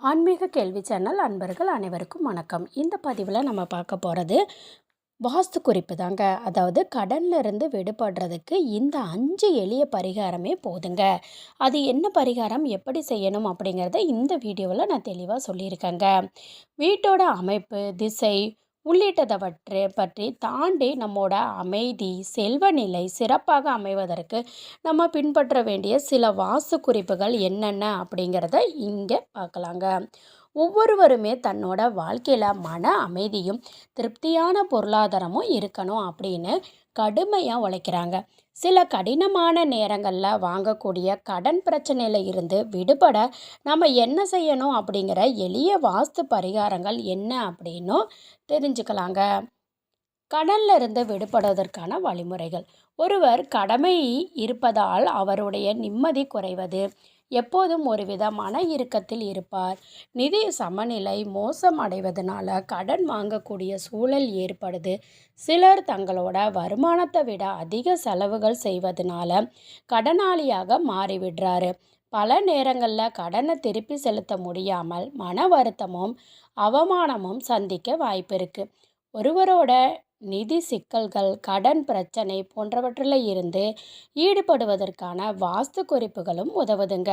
ஆன்மீக கேள்வி சேனல் அன்பர்கள் அனைவருக்கும் வணக்கம். இந்த பதிவில் நம்ம பார்க்க போகிறது வாஸ்து குறிப்பு தாங்க. அதாவது கடனில் இருந்து விடுபடுறதுக்கு இந்த அஞ்சு எளிய பரிகாரமே போதுங்க. அது என்ன பரிகாரம் எப்படி செய்யணும் அப்படிங்கிறத இந்த வீடியோவில் நான் தெளிவாக சொல்லியிருக்கேங்க. வீட்டோட அமைப்பு திசை உள்ளிட்டதவற்றை பற்றி தாண்டி நம்மோட அமைதி செல்வநிலை சிறப்பாக அமைவதற்கு நம்ம பின்பற்ற வேண்டிய சில வாசு குறிப்புகள் என்னென்ன அப்படிங்கிறத இங்கே பார்க்கலாங்க. ஒவ்வொருவருமே தன்னோட வாழ்க்கையில் மன அமைதியும் திருப்தியான பொருளாதாரமும் இருக்கணும் அப்படின்னு கடுமையாக உழைக்கிறாங்க. சில கடினமான நேரங்களில் வாங்கக்கூடிய கடன் பிரச்சனையில் இருந்து விடுபட நம்ம என்ன செய்யணும் அப்படிங்கிற எளிய வாஸ்து பரிகாரங்கள் என்ன அப்படின்னும் தெரிஞ்சுக்கலாங்க. கடன்ல இருந்து விடுபடுவதற்கான வழிமுறைகள். ஒருவர் கடமை இருப்பதால் அவருடைய நிம்மதி குறைவது. எப்போதும் ஒரு விதமான இறுக்கத்தில் இருப்பார். நிதி சமநிலை மோசம் அடைவதனால கடன் வாங்கக்கூடிய சூழல் ஏற்படுது. சிலர் தங்களோட வருமானத்தை விட அதிக செலவுகள் செய்வதனால கடனாளியாக மாறிவிடுறாரு. பல நேரங்களில் கடனை திருப்பி செலுத்த முடியாமல் மன வருத்தமும் அவமானமும் சந்திக்க வாய்ப்பு இருக்குது ஒருவரோட நிதி சிக்கல்கள் கடன் பிரச்சனை போன்றவற்றில் இருந்து ஈடுபடுவதற்கான வாஸ்து குறிப்புகளும் உதவுதுங்க.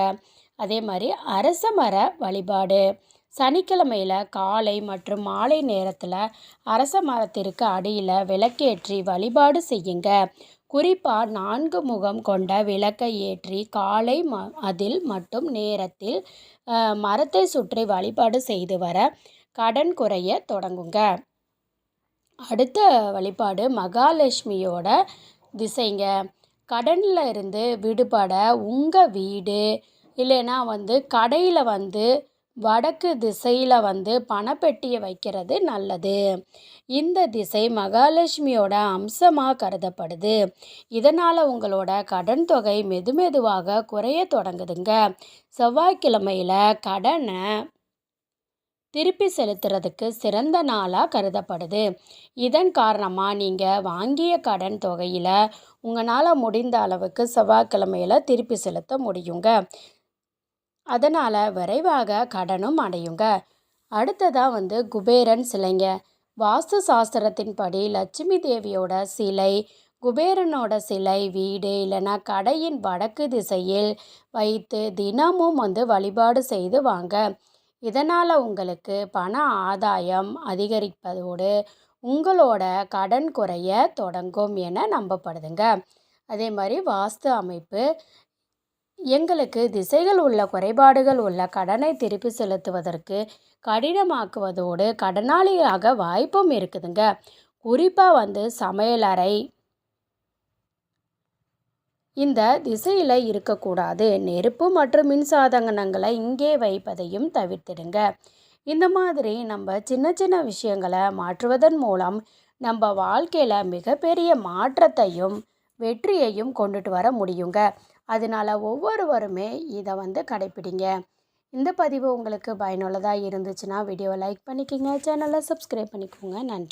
அதே மாதிரி அரச மர வழிபாடு. சனிக்கிழமையில் காலை மற்றும் மாலை நேரத்தில் அரச மரத்திற்கு அடியில் விளக்கேற்றி வழிபாடு செய்யுங்க. குறிப்பாக நான்கு முகம் கொண்ட விளக்கை ஏற்றி காலை ம அதில் மட்டும் நேரத்தில் மரத்தை சுற்றி வழிபாடு செய்து வர கடன் குறைய தொடங்குங்க. அடுத்த வழிபாடு மகாலட்சுமியோட திசைங்க. கடனில் இருந்து விடுபட உங்கள் வீடு. இல்லைன்னா வந்து கடையில் வந்து வடக்கு திசையில் வந்து பணப்பெட்டியை வைக்கிறது நல்லது. இந்த திசை மகாலட்சுமியோட அம்சமாக கருதப்படுது. இதனால் உங்களோட கடன் தொகை மெதுமெதுவாக குறைய தொடங்குதுங்க. செவ்வாய்க்கிழமையில் கடனை திருப்பி செலுத்துறதுக்கு சிறந்த நாளாக கருதப்படுது. இதன் காரணமாக நீங்கள் வாங்கிய கடன் தொகையில் உங்களால் முடிந்த அளவுக்கு செவ்வாய்க்கிழமையில் திருப்பி செலுத்த முடியுங்க. அதனால் விரைவாக கடனும் அடையுங்க. அடுத்ததாக வந்து குபேரன் சிலைங்க. வாஸ்து சாஸ்திரத்தின்படி லட்சுமி தேவியோட சிலை குபேரனோட சிலை வீடு இல்லைன்னா கடையின் வடக்கு திசையில் வைத்து தினமும் வந்து வழிபாடு செய்து வாங்க. இதனால் உங்களுக்கு பண ஆதாயம் அதிகரிப்பதோடு உங்களோட கடன் குறைய தொடங்கும் என நம்பப்படுதுங்க. அதே மாதிரி வாஸ்து அமைப்பு எங்களுக்கு திசைகள் உள்ள குறைபாடுகள் உள்ள கடனை திருப்பி செலுத்துவதற்கு கடினமாக்குவதோடு கடனாளியாக வாய்ப்பும் இருக்குதுங்க. குறிப்பாக வந்து சமையலறை இந்த திசையில் இருக்கக்கூடாது. நெருப்பு மற்றும் மின்சாதனங்களை இங்கே வைப்பதையும் தவிர்த்திடுங்க. இந்த மாதிரி நம்ம சின்ன சின்ன விஷயங்களை மாற்றுவதன் மூலம் நம்ம வாழ்க்கையில் மிகப்பெரிய மாற்றத்தையும் வெற்றியையும் கொண்டுட்டு வர முடியுங்க. அதனால் ஒவ்வொருவருமே இதை வந்து கடைப்பிடிங்க. இந்த பதிவு உங்களுக்கு பயனுள்ளதாக இருந்துச்சுன்னா வீடியோவை லைக் பண்ணிக்கோங்க சேனலை சப்ஸ்கிரைப் பண்ணிக்கோங்க. நன்றி.